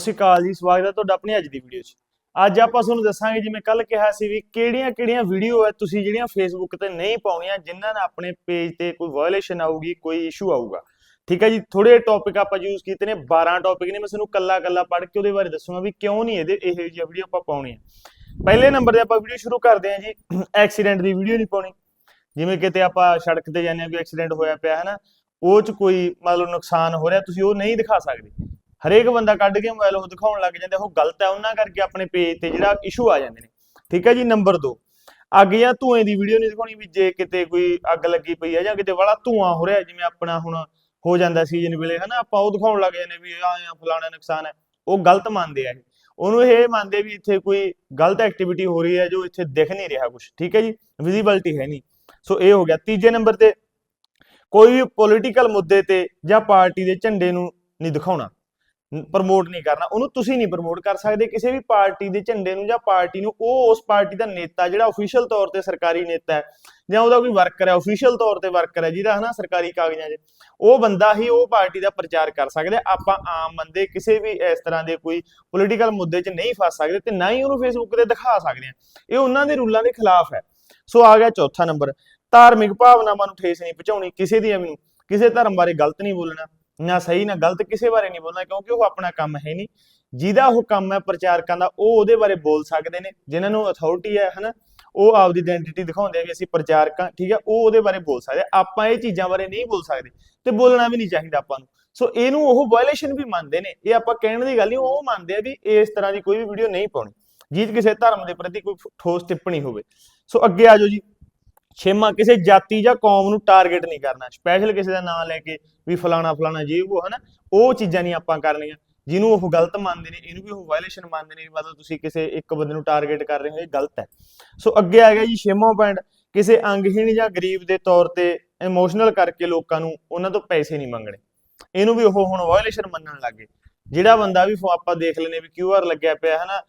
ਸਤਿ ਸ਼੍ਰੀ ਅਕਾਲ ਜੀ, ਸਵਾਗਤ ਹੈ ਤੁਹਾਡਾ ਆਪਣੀ ਅੱਜ ਦੀ ਵੀਡੀਓ 'ਚ। ਅੱਜ ਆਪਾਂ ਤੁਹਾਨੂੰ ਦੱਸਾਂਗੇ ਜਿਵੇਂ ਕੱਲ ਕਿਹਾ ਸੀ ਵੀ ਕਿਹੜੀਆਂ-ਕਿਹੜੀਆਂ ਵੀਡੀਓ ਹੈ ਤੁਸੀਂ ਜਿਹੜੀਆਂ ਫੇਸਬੁੱਕ ਤੇ ਨਹੀਂ ਪਾਉਣੀਆਂ, ਜਿਨ੍ਹਾਂ ਨਾਲ ਆਪਣੇ ਪੇਜ ਤੇ ਕੋਈ ਵਾਇਓਲੇਸ਼ਨ ਆਊਗੀ, ਕੋਈ ਇਸ਼ੂ ਆਊਗਾ। ਠੀਕ ਹੈ ਜੀ ਥੋੜੇ ਟੌਪਿਕ ਆਪਾਂ ਯੂਜ਼ ਕੀਤੇ ਨੇ 12 ਟੌਪਿਕ ਨੇ, ਮੈਂ ਤੁਹਾਨੂੰ ਕੱਲਾ-ਕੱਲਾ ਪੜ੍ਹ ਕੇ ਉਹਦੇ ਬਾਰੇ ਦੱਸੂਗਾ ਵੀ ਕਿਉਂ ਨਹੀਂ ਇਹਦੇ, ਇਹ ਜਿਹੀ ਵੀਡੀਓ ਆਪਾਂ ਪਾਉਣੀ ਹੈ ਪਹਿਲੇ ਨੰਬਰ ਤੇ ਆਪਾਂ ਵੀਡੀਓ ਸ਼ੁਰੂ ਕਰਦੇ ਹਾਂ ਜੀ ਐਕਸੀਡੈਂਟ ਦੀ ਵੀਡੀਓ ਨਹੀਂ ਪਾਉਣੀ। ਜਿਵੇਂ ਕਿਤੇ ਆਪਾਂ ਸੜਕ ਤੇ ਜਾਂਦੇ ਹਾਂ ਵੀ ਐਕਸੀਡੈਂਟ ਹੋਇਆ ਪਿਆ ਹੈ ਨਾ ਉਹ ਚ ਕੋਈ ਮਤਲਬ ਨੁਕਸਾਨ ਹੋ ਰਿਹਾ, ਤੁਸੀਂ ਉਹ ਨਹੀਂ ਦਿਖਾ ਸਕਦੇ। ਹਰੇਕ ਬੰਦਾ ਕੱਢ ਕੇ ਮੋਬਾਈਲ ਉਹ ਦਿਖਾਉਣ ਲੱਗ ਜਾਂਦਾ, ਉਹ ਗਲਤ ਹੈ, ਉਹਨਾਂ ਕਰਕੇ ਆਪਣੇ ਪੇਜ ਤੇ ਜਿਹੜਾ ਇਸ਼ੂ ਆ ਜਾਂਦੇ ਨੇ। ਠੀਕ ਹੈ ਜੀ ਨੰਬਰ 2 ਅੱਗ ਜਾਂ ਧੂਏ ਦੀ ਵੀਡੀਓ ਨਹੀਂ ਦਿਖਾਉਣੀ ਵੀ ਜੇ ਕਿਤੇ ਕੋਈ ਅੱਗ ਲੱਗੀ ਪਈ ਹੈ ਜਾਂ ਕਿਤੇ ਵਾਲਾ ਧੂਆਂ ਹੋ ਰਿਹਾ ਜਿਵੇਂ ਆਪਣਾ ਹੁਣ ਹੋ ਜਾਂਦਾ ਸੀਜ਼ਨ ਵੇਲੇ, ਹਨਾ, ਆਪਾਂ ਉਹ ਦਿਖਾਉਣ ਲੱਗ ਜਾਂਦੇ ਵੀ ਆ ਆ ਫਲਾਣਾ ਨੁਕਸਾਨ ਹੈ, ਉਹ ਗਲਤ ਮੰਨਦੇ ਆ ਇਹ। ਉਹਨੂੰ ਇਹ ਮੰਨਦੇ ਵੀ ਇੱਥੇ ਕੋਈ ਗਲਤ ਐਕਟੀਵਿਟੀ ਹੋ ਰਹੀ ਹੈ, ਜੋ ਇੱਥੇ ਦਿਖ ਨਹੀਂ ਰਿਹਾ ਕੁਝ ਠੀਕ ਹੈ ਜੀ ਵਿਜ਼ੀਬਿਲਟੀ ਹੈ ਨਹੀਂ। ਸੋ ਇਹ ਹੋ ਗਿਆ। ਤੀਜੇ ਨੰਬਰ ਤੇ ਕੋਈ ਵੀ ਪੋਲੀਟੀਕਲ ਮੁੱਦੇ ਤੇ ਜਾਂ ਪਾਰਟੀ ਦੇ ਝੰਡੇ ਨੂੰ ਨਹੀਂ ਦਿਖਾਉਣਾ। ਪ੍ਰਮੋਟ ਨਹੀਂ ਕਰਨਾ, ਉਹਨੂੰ ਤੁਸੀਂ ਨਹੀਂ ਪ੍ਰਮੋਟ ਕਰ ਸਕਦੇ, ਕਿਸੇ ਵੀ ਪਾਰਟੀ ਦੇ ਝੰਡੇ ਨੂੰ ਜਾਂ ਪਾਰਟੀ ਨੂੰ, ਉਹ ਉਸ ਪਾਰਟੀ ਦਾ ਨੇਤਾ ਜਿਹੜਾ ਅਫੀਸ਼ੀਅਲ ਤੌਰ ਤੇ ਸਰਕਾਰੀ ਨੇਤਾ ਹੈ, ਜਾਂ ਉਹਦਾ ਕੋਈ ਵਰਕਰ ਹੈ ਅਫੀਸ਼ੀਅਲ ਤੌਰ ਤੇ ਵਰਕਰ ਹੈ, ਜਿਹਦਾ ਹਨਾ ਸਰਕਾਰੀ ਕਾਗਜ਼ਾਂ 'ਚ, ਉਹ ਬੰਦਾ ਹੀ ਉਹ ਪਾਰਟੀ ਦਾ ਪ੍ਰਚਾਰ ਕਰ ਸਕਦਾ ਆਪਾਂ ਆਮ ਬੰਦੇ ਕਿਸੇ ਵੀ ਇਸ ਤਰ੍ਹਾਂ ਦੇ ਕੋਈ ਪੋਲੀਟੀਕਲ ਮੁੱਦੇ 'ਚ ਨਹੀਂ ਫਸ ਸਕਦੇ ਤੇ ਨਾ ਹੀ ਉਹਨੂੰ ਫੇਸਬੁੱਕ ਤੇ ਦਿਖਾ ਸਕਦੇ ਆ ਇਹ ਉਹਨਾਂ ਦੇ ਰੂਲਾਂ ਦੇ ਖਿਲਾਫ ਹੈ। ਸੋ ਆ ਗਿਆ ਚੌਥਾ ਨੰਬਰ, ਧਾਰਮਿਕ ਭਾਵਨਾਵਾਂ ਨੂੰ ਠੇਸ ਨਹੀਂ ਪਹੁੰਚਾਉਣੀ, ਕਿਸੇ ਦੀ ਵੀ ਕਿਸੇ ਧਰਮ ਬਾਰੇ ਗਲਤ ਨਹੀਂ ਬੋਲਣਾ। ਨਾ ਸਹੀ, ਨਾ ਗਲਤ ਕਿਸੇ ਬਾਰੇ ਨਹੀਂ ਬੋਲਣਾ, ਕਿਉਂਕਿ ਉਹ ਆਪਣਾ ਕੰਮ ਹੈ ਨਹੀਂ। ਜਿਹਦਾ ਉਹ ਕੰਮ ਹੈ ਪ੍ਰਚਾਰਕਾਂ ਦਾ, ਉਹ ਉਹਦੇ ਬਾਰੇ ਬੋਲ ਸਕਦੇ ਨੇ, ਜਿਨ੍ਹਾਂ ਨੂੰ ਅਥਾਰਟੀ ਹੈ, ਹਨਾ, ਉਹ ਆਪਦੀ ਆਇਡੈਂਟੀਟੀ ਦਿਖਾਉਂਦੇ ਆ ਵੀ ਅਸੀਂ ਪ੍ਰਚਾਰਕਾਂ, ਠੀਕ ਹੈ, ਉਹ ਉਹਦੇ ਬਾਰੇ ਬੋਲ ਸਕਦੇ ਆਪਾਂ ਇਹ ਚੀਜ਼ਾਂ ਬਾਰੇ ਨਹੀਂ ਬੋਲ ਸਕਦੇ ਤੇ ਬੋਲਣਾ ਵੀ ਨਹੀਂ ਚਾਹੀਦਾ ਆਪਾਂ ਨੂੰ। ਸੋ ਇਹਨੂੰ ਉਹ ਵਾਇਓਲੇਸ਼ਨ ਵੀ ਮੰਨਦੇ ਨੇ। ਇਹ ਆਪਾਂ ਕਹਿਣ ਦੀ ਗੱਲ ਨਹੀਂ, ਉਹ ਮੰਨਦੇ ਆ ਵੀ ਇਸ ਤਰ੍ਹਾਂ ਦੀ ਕੋਈ ਵੀ ਵੀਡੀਓ ਨਹੀਂ ਪਾਉਣੀ। ਜੀਤ ਕਿਸੇ ਧਰਮ ਦੇ ਪ੍ਰਤੀ ਕੋਈ ਠੋਸ ਟਿੱਪਣੀ ਹੋਵੇ। ਸੋ ਅੱਗੇ ਆ ਜਾਓ ਜੀ। ਛੇਵਾਂ ਕਿਸੇ ਜਾਤੀ ਜਾਂ ਕੌਮ ਨੂੰ ਟਾਰਗੇਟ ਨਹੀਂ ਕਰਨਾ ਸਪੈਸ਼ਲ ਕਿਸੇ ਦਾ ਨਾਮ ਲੈ ਕੇ ਵੀ ਫਲਾਣਾ ਫਲਾਣਾ ਜੀ ਉਹ ਹਨਾ, ਉਹ ਚੀਜ਼ਾਂ ਨਹੀਂ ਆਪਾਂ ਕਰਨੀਆਂ। ਜਿਹਨੂੰ ਉਹ ਗਲਤ ਮੰਨਦੇ ਨੇ, ਇਹਨੂੰ ਵੀ ਉਹ ਵਾਇਓਲੇਸ਼ਨ ਮੰਨਦੇ ਨੇ ਮਤਲਬ ਤੁਸੀਂ ਕਿਸੇ ਇੱਕ ਬੰਦੇ ਨੂੰ ਟਾਰਗੇਟ ਕਰ ਰਹੇ ਹੋ, ਇਹ ਗਲਤ ਹੈ। ਸੋ ਅੱਗੇ ਆ ਗਿਆ ਜੀ ਛੇਵਾਂ ਪੁਆਇੰਟ ਕਿਸੇ ਅੰਗਹੀਣ ਜਾਂ ਗਰੀਬ ਦੇ ਤੌਰ ਤੇ ਇਮੋਸ਼ਨਲ ਕਰਕੇ ਲੋਕਾਂ ਨੂੰ ਉਹਨਾਂ ਤੋਂ ਪੈਸੇ ਨਹੀਂ ਮੰਗਣੇ। ਇਹਨੂੰ ਵੀ ਉਹ ਹੁਣ ਵਾਇਓਲੇਸ਼ਨ ਮੰਨਣ ਲੱਗੇ ਜਿਹੜਾ ਬੰਦਾ ਵੀ ਆਪਾਂ ਦੇਖ ਲੈਨੇ ਵੀ ਕਿਊਆਰ ਲੱਗਿਆ ਪਿਆ ਹੈ ਨਾ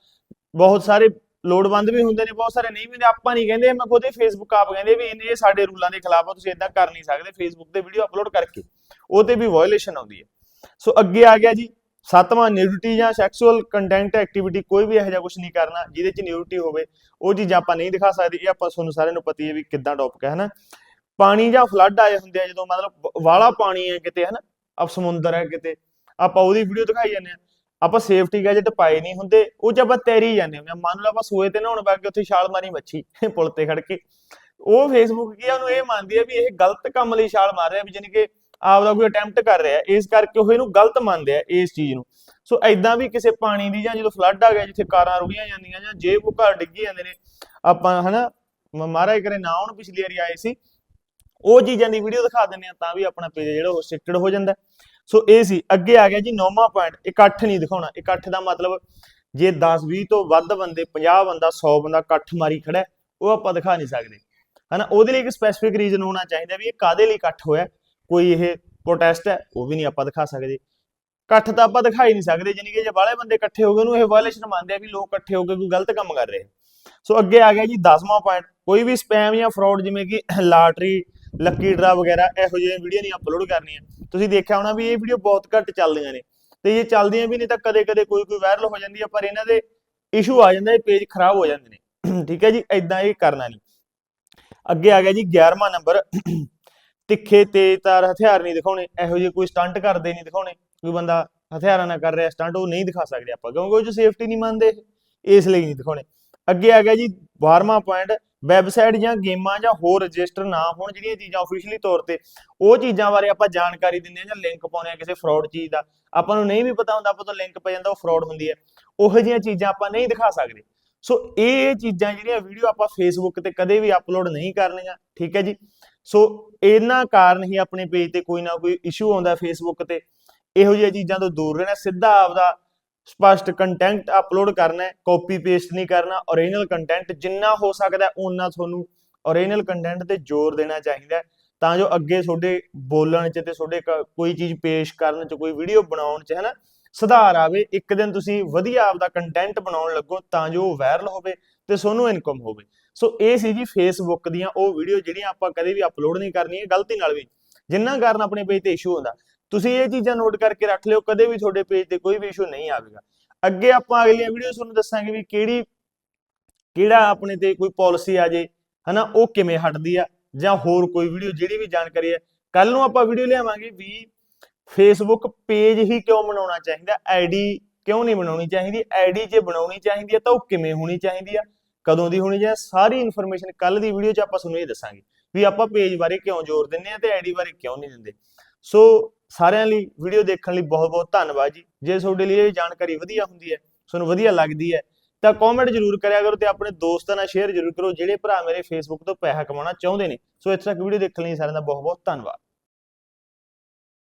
ਬਹੁਤ ਸਾਰੇ ਲੋੜਵੰਦ ਵੀ ਹੁੰਦੇ ਨੇ, ਬਹੁਤ ਸਾਰੇ ਨਹੀਂ ਵੀ ਹੁੰਦੇ, ਆਪਾਂ ਨਹੀਂ ਕਹਿੰਦੇ, ਮੈਂ ਖੁਦ ਹੀ ਫੇਸਬੁੱਕ ਆਪ ਕਹਿੰਦੇ ਵੀ ਇਹ ਸਾਡੇ ਰੂਲਾਂ ਦੇ ਖਿਲਾਫ ਆ, ਤੁਸੀਂ ਇਦਾਂ ਕਰ ਨਹੀਂ ਸਕਦੇ ਫੇਸਬੁੱਕ ਤੇ ਵੀਡੀਓ ਅਪਲੋਡ ਕਰਕੇ, ਉਹ ਤੇ ਵੀ ਵਾਇਓਲੇਸ਼ਨ ਆਉਂਦੀ ਹੈ। ਸੋ ਅੱਗੇ ਆ ਗਿਆ ਜੀ, ਸੱਤਵਾਂ ਨਿਊਡਿਟੀ ਜਾਂ ਸੈਕਸੁਅਲ ਕੰਟੈਂਟ ਐਕਟੀਵਿਟੀ ਕੋਈ ਵੀ ਇਹੋ ਜਿਹਾ ਕੁਝ ਨਹੀਂ ਕਰਨਾ, ਜਿਹਦੇ ਚ ਨਿਊਡਿਟੀ ਹੋਵੇ, ਉਹ ਚੀਜ਼ਾਂ ਆਪਾਂ ਨਹੀਂ ਦਿਖਾ ਸਕਦੇ, ਇਹ ਆਪਾਂ ਤੁਹਾਨੂੰ ਸਾਰਿਆਂ ਨੂੰ ਪਤਾ ਹੀ ਹੈ ਵੀ ਕਿੱਦਾਂ ਟੌਪਿਕ ਹੈ, ਹਨਾ। ਪਾਣੀ ਜਾਂ ਫਲੱਡ ਆਏ ਹੁੰਦੇ ਆ, ਜਦੋਂ ਮਤਲਬ ਵਾਲਾ ਪਾਣੀ ਹੈ ਕਿਤੇ, ਹਨਾ ਅਬ ਸਮੁੰਦਰ ਹੈ ਕਿਤੇ, ਆਪਾਂ ਉਹਦੀ ਵੀਡੀਓ ਦਿਖਾਈ ਜਾਂਦੇ ਆ ਆਪਾਂ ਸੇਫਟੀ ਗੈਜਟ ਪਾਏ ਨਹੀਂ ਹੁੰਦੇ, ਉਹ ਚ ਆਪਾਂ ਤੈਰੀ ਜਾਂਦੇ ਹੁੰਦੇ ਮੰਨ ਲਓ ਆਪਾਂ ਸੂਏ ਤੇ ਨਹਾਉਣ ਬੈ ਕੇ ਉੱਥੇ ਛਾਲ ਮਾਰੀ ਮੱਛੀ, ਪੁਲ ਤੇ ਖੜ ਕੇ। ਉਹ ਫੇਸਬੁੱਕ ਕੀ ਆ, ਉਹਨੂੰ ਇਹ ਮੰਨਦੀ ਆ ਵੀ ਇਹ ਗਲਤ ਕੰਮ ਲਈ ਛਾਲ ਮਾਰ ਰਿਹਾ, ਵੀ ਜਾਨੀ ਕਿ ਆਪਦਾ ਕੋਈ ਅਟੈਂਪਟ ਕਰ ਰਿਹਾ। ਇਸ ਕਰਕੇ ਉਹ ਇਹਨੂੰ ਗਲਤ ਮੰਨਦੇ ਆ, ਇਸ ਚੀਜ਼ ਨੂੰ। ਸੋ ਐਦਾਂ ਵੀ ਕਿਸੇ ਪਾਣੀ ਦੀ ਜਾਂ ਜਦੋਂ ਫਲੱਡ ਆ ਗਿਆ, ਜਿੱਥੇ ਕਾਰਾਂ ਰੁੜੀਆਂ ਜਾਂਦੀਆਂ ਜਾਂ ਜੇ ਉਹ ਘਰ ਡਿੱਗੀ ਜਾਂਦੇ ਨੇ, ਆਪਾਂ ਹਨਾ ਮਹਾਰਾਜ ਕਰੇ ਨਾ ਹੁਣ ਪਿਛਲੀ ਵਾਰੀ ਆਏ ਸੀ। ਉਹ ਚੀਜ਼ਾਂ ਦੀ ਵੀਡੀਓ ਦਿਖਾ ਦਿੰਦੇ ਆ, ਤਾਂ ਵੀ ਆਪਣਾ ਪੇਜ ਜਿਹੜਾ ਉਹ restricted ਹੋ ਜਾਂਦਾ। ਸੋ ਇਹ ਸੀ। ਅੱਗੇ ਆ ਗਿਆ ਜੀ ਨੌਵਾਂ ਪੁਆਇੰਟ ਇਕੱਠ ਨਹੀਂ ਦਿਖਾਉਣਾ। ਇਕੱਠ ਦਾ ਮਤਲਬ ਜੇ 10 20 ਤੋਂ ਵੱਧ ਬੰਦੇ 50 ਬੰਦਾ 100 ਬੰਦਾ ਇਕੱਠ ਮਾਰੀ ਖੜਾ ਉਹ ਆਪਾਂ ਦਿਖਾ ਨਹੀਂ ਸਕਦੇ। ਹਨਾ? ਉਹਦੇ ਲਈ ਇੱਕ ਸਪੈਸੀਫਿਕ ਰੀਜ਼ਨ ਹੋਣਾ ਚਾਹੀਦਾ ਵੀ ਇਹ ਕਾਦੇ ਲਈ ਇਕੱਠ ਹੋਇਆ। ਕੋਈ ਇਹ ਪ੍ਰੋਟੈਸਟ ਹੈ, ਉਹ ਵੀ ਨਹੀਂ ਆਪਾਂ ਦਿਖਾ ਸਕਦੇ। ਇਕੱਠ ਤਾਂ ਆਪਾਂ ਦਿਖਾ ਹੀ ਨਹੀਂ ਸਕਦੇ ਜਾਨੀ ਕਿ ਜੇ ਬਾਹਲੇ ਬੰਦੇ ਇਕੱਠੇ ਹੋ ਗਏ, ਉਹਨੂੰ ਇਹ ਵਾਇਓਲੇਸ਼ਨ ਮੰਨਦੇ ਆ ਵੀ ਲੋਕ ਇਕੱਠੇ ਹੋ ਕੇ ਕੋਈ ਗਲਤ ਕੰਮ ਕਰ ਰਹੇ ਸੋ ਅੱਗੇ ਆ ਗਿਆ ਜੀ 10ਵਾਂ ਪੁਆਇੰਟ ਕੋਈ ਵੀ ਸਪੈਮ ਜਾਂ ਫਰਾਡ ਜਿਵੇਂ ਕਿ ਲਾਟਰੀ, ਲੱਕੀ ਡਰਾ ਵਗੈਰਾ, ਇਹੋ ਜਿਹੀਆਂ ਵੀਡੀਓ ਨਹੀਂ ਅਪਲੋਡ ਕਰਨੀਆਂ। ਤੁਸੀਂ ਦੇਖਿਆ ਹੋਣਾ ਵੀ ਇਹ ਵੀਡੀਓ ਬਹੁਤ ਘੱਟ ਚੱਲਦੀਆਂ ਨੇ। ਤੇ ਇਹ ਚੱਲਦੀਆਂ ਵੀ ਨਹੀਂ ਤਾਂ ਕਦੇ-ਕਦੇ ਕੋਈ ਕੋਈ ਵਾਇਰਲ ਹੋ ਜਾਂਦੀ ਆ, ਪਰ ਇਹਨਾਂ ਦੇ ਇਸ਼ੂ ਆ ਜਾਂਦਾ, ਇਹ ਪੇਜ ਖਰਾਬ ਹੋ ਜਾਂਦੇ ਨੇ। ਠੀਕ ਹੈ ਜੀ ਐਦਾਂ ਇਹ ਕਰਨਾ ਨਹੀਂ। ਅੱਗੇ ਆ ਗਿਆ ਜੀ 11ਵਾਂ ਨੰਬਰ ਤਿੱਖੇ ਤੇਜ਼ਧਾਰ ਹਥਿਆਰ ਨਹੀਂ ਦਿਖਾਉਣੇ, ਇਹੋ ਜਿਹੇ ਕੋਈ ਸਟੰਟ ਕਰਦੇ ਨਹੀਂ ਦਿਖਾਉਣੇ। ਕੋਈ ਬੰਦਾ ਹਥਿਆਰਾਂ ਨਾਲ ਕਰ ਰਿਹਾ ਸਟੰਟ ਉਹ ਨਹੀਂ ਦਿਖਾ ਸਕਦੇ ਆਪਾਂ, ਕਿਉਂਕਿ ਉਹ ਚ ਸੇਫਟੀ ਨਹੀਂ ਮੰਨਦੇ, ਇਸ ਲਈ ਨਹੀਂ ਦਿਖਾਉਣੇ। ਅੱਗੇ ਆ ਗਿਆ ਜੀ 12ਵਾਂ ਪੁਆਇੰਟ ਵੈਬਸਾਈਟ ਜਾਂ ਗੇਮਾਂ ਜਾਂ ਹੋਰ ਰਜਿਸਟਰ ਨਾ ਹੋਣ ਜਿਹੜੀਆਂ ਚੀਜ਼ਾਂ ਅਫੀਸ਼ੀਅਲੀ ਤੌਰ ਤੇ, ਉਹ ਚੀਜ਼ਾਂ ਬਾਰੇ ਆਪਾਂ ਜਾਣਕਾਰੀ ਦਿੰਦੇ ਆ ਜਾਂ ਲਿੰਕ ਪਾਉਂਦੇ ਆ ਕਿਸੇ ਫਰਾਡ ਚੀਜ਼ ਦਾ। ਆਪਾਂ ਨੂੰ ਨਹੀਂ ਵੀ ਪਤਾ ਹੁੰਦਾ, ਆਪਾਂ ਤੋਂ ਲਿੰਕ ਪੈ ਜਾਂਦਾ, ਉਹ ਫਰਾਡ ਹੁੰਦੀ ਹੈ। ਉਹੋ ਜਿਹੀਆਂ ਚੀਜ਼ਾਂ ਆਪਾਂ ਨਹੀਂ ਦਿਖਾ ਸਕਦੇ। ਸੋ ਇਹ ਚੀਜ਼ਾਂ ਜਿਹੜੀਆਂ ਵੀਡੀਓ ਆਪਾਂ ਫੇਸਬੁੱਕ ਤੇ ਕਦੇ ਵੀ ਅਪਲੋਡ ਨਹੀਂ ਕਰਨੀਆਂ, ਠੀਕ ਹੈ ਜੀ? ਸੋ ਇਹਨਾਂ ਕਾਰਨ ਹੀ ਆਪਣੇ ਪੇਜ ਤੇ ਕੋਈ ਨਾ ਕੋਈ ਇਸ਼ੂ ਆਉਂਦਾ ਫੇਸਬੁੱਕ ਤੇ। ਇਹੋ ਜਿਹੀਆਂ ਚੀਜ਼ਾਂ ਤੋਂ ਦੂਰ ਰਹਿਣਾ, ਸਿੱਧਾ ਆਪਦਾ ਸਪਸ਼ਟ ਕੰਟੈਂਟ ਅਪਲੋਡ ਕਰਨਾ ਹੈ ਕਾਪੀ ਪੇਸਟ ਨਹੀਂ ਕਰਨਾ ਓਰੀਜਨਲ ਕੰਟੈਂਟ ਜਿੰਨਾ ਹੋ ਸਕਦਾ ਹੈ ਤੁਹਾਨੂੰ ਓਰੀਜਨਲ ਕੰਟੈਂਟ ਤੇ ਜ਼ੋਰ ਦੇਣਾ ਚਾਹੀਦਾ ਹੈ। ਤਾਂ ਜੋ ਅੱਗੇ ਤੁਹਾਡੇ ਬੋਲਣ ਚ ਤੇ ਤੁਹਾਡੇ ਕੋਈ ਚੀਜ਼ ਪੇਸ਼ ਕਰਨ ਚ, ਕੋਈ ਵੀਡੀਓ ਬਣਾਉਣ ਚ, ਹੈਨਾ, ਸੁਧਾਰ ਆਵੇ, ਇੱਕ ਦਿਨ ਤੁਸੀਂ ਵਧੀਆ ਆਪਦਾ ਕੰਟੈਂਟ ਬਣਾਉਣ ਲੱਗੋ ਤਾਂ ਜੋ ਉਹ ਵਾਇਰਲ ਹੋਵੇ ਤੇ ਤੁਹਾਨੂੰ ਇਨਕਮ ਹੋਵੇ। ਸੋ ਇਹ ਸੀ ਜੀ ਫੇਸਬੁੱਕ ਦੀਆਂ ਉਹ ਵੀਡੀਓ ਜਿਹੜੀਆਂ ਆਪਾਂ ਕਦੇ ਵੀ ਅਪਲੋਡ ਨਹੀਂ ਕਰਨੀਆਂ, ਗਲਤੀ ਨਾਲ ਵੀ। ਜਿੰਨਾ ਕਾਰਨ ਆਪਣੇ ਪੇਜ ਤੇ ਇਸ਼ੂ ਹੁੰਦਾ ਤੁਸੀਂ ਇਹ ਚੀਜ਼ਾਂ ਨੋਟ ਕਰਕੇ ਰੱਖ ਲਿਓ, ਕਦੇ ਵੀ ਤੁਹਾਡੇ ਪੇਜ ਤੇ ਕੋਈ ਵੀ ਇਸ਼ੂ ਨਹੀਂ ਆਵੇਗਾ ਅੱਗੇ ਆਪਾਂ ਅਗਲੀਆਂ ਵੀਡੀਓ ਤੁਹਾਨੂੰ ਦੱਸਾਂਗੇ ਵੀ ਕਿਹੜੀ, ਕਿਹੜਾ ਆਪਣੇ ਤੇ ਕੋਈ ਪਾਲਿਸੀ ਆ ਜੇ, ਹਨਾ, ਉਹ ਕਿਵੇਂ ਹਟਦੀ ਆ, ਜਾਂ ਹੋਰ ਕੋਈ ਵੀਡੀਓ ਜਿਹੜੀ ਵੀ ਜਾਣਕਾਰੀ ਹੈ ਕੱਲ ਨੂੰ ਆਪਾਂ ਵੀਡੀਓ ਲਿਆਵਾਂਗੇ ਵੀ ਫੇਸਬੁੱਕ ਪੇਜ ਹੀ ਕਿਉਂ ਬਣਾਉਣਾ ਚਾਹੀਦਾ ਆਈਡੀ ਕਿਉਂ ਨਹੀਂ ਬਣਾਉਣੀ ਚਾਹੀਦੀ ਆਈਡੀ ਜੇ ਬਣਾਉਣੀ ਚਾਹੀਦੀ ਹੈ ਤਾਂ ਉਹ ਕਿਵੇਂ ਹੋਣੀ ਚਾਹੀਦੀ ਆ, ਕਦੋਂ ਦੀ ਹੋਣੀ ਚਾਹੀਦੀ ਸਾਰੀ ਇਨਫੋਰਮੇਸ਼ਨ ਕੱਲ ਦੀ ਵੀਡੀਓ 'ਚ ਆਪਾਂ ਤੁਹਾਨੂੰ ਇਹ ਦੱਸਾਂਗੇ ਵੀ ਆਪਾਂ ਪੇਜ ਬਾਰੇ ਕਿਉਂ ਜ਼ੋਰ ਦਿੰਦੇ ਆ ਤੇ ਆਈਡੀ ਬਾਰੇ ਕਿਉਂ ਨਹੀਂ ਦਿੰਦੇ। ਸੋ ਸਾਰਿਆਂ ਲਈ ਵੀਡੀਓ ਦੇਖਣ ਲਈ ਬਹੁਤ ਬਹੁਤ ਧੰਨਵਾਦ ਜੀ। ਜੇ ਤੁਹਾਡੇ ਲਈ ਇਹ ਜਾਣਕਾਰੀ ਵਧੀਆ ਹੁੰਦੀ ਹੈ, ਤੁਹਾਨੂੰ ਵਧੀਆ ਲੱਗਦੀ ਹੈ, ਤਾਂ ਕਮੈਂਟ ਜਰੂਰ ਕਰਿਆ ਕਰੋ ਤੇ ਆਪਣੇ ਦੋਸਤਾਂ ਨਾਲ ਸ਼ੇਅਰ ਜਰੂਰ ਕਰੋ, ਜਿਹੜੇ ਭਰਾ ਮੇਰੇ ਫੇਸਬੁੱਕ ਤੋਂ ਪੈਸਾ ਕਮਾਉਣਾ ਚਾਹੁੰਦੇ ਨੇ। ਸੋ ਇੱਥੇ ਤੱਕ ਵੀਡੀਓ ਦੇਖਣ ਲਈ ਸਾਰਿਆਂ ਦਾ ਬਹੁਤ ਬਹੁਤ ਧੰਨਵਾਦ।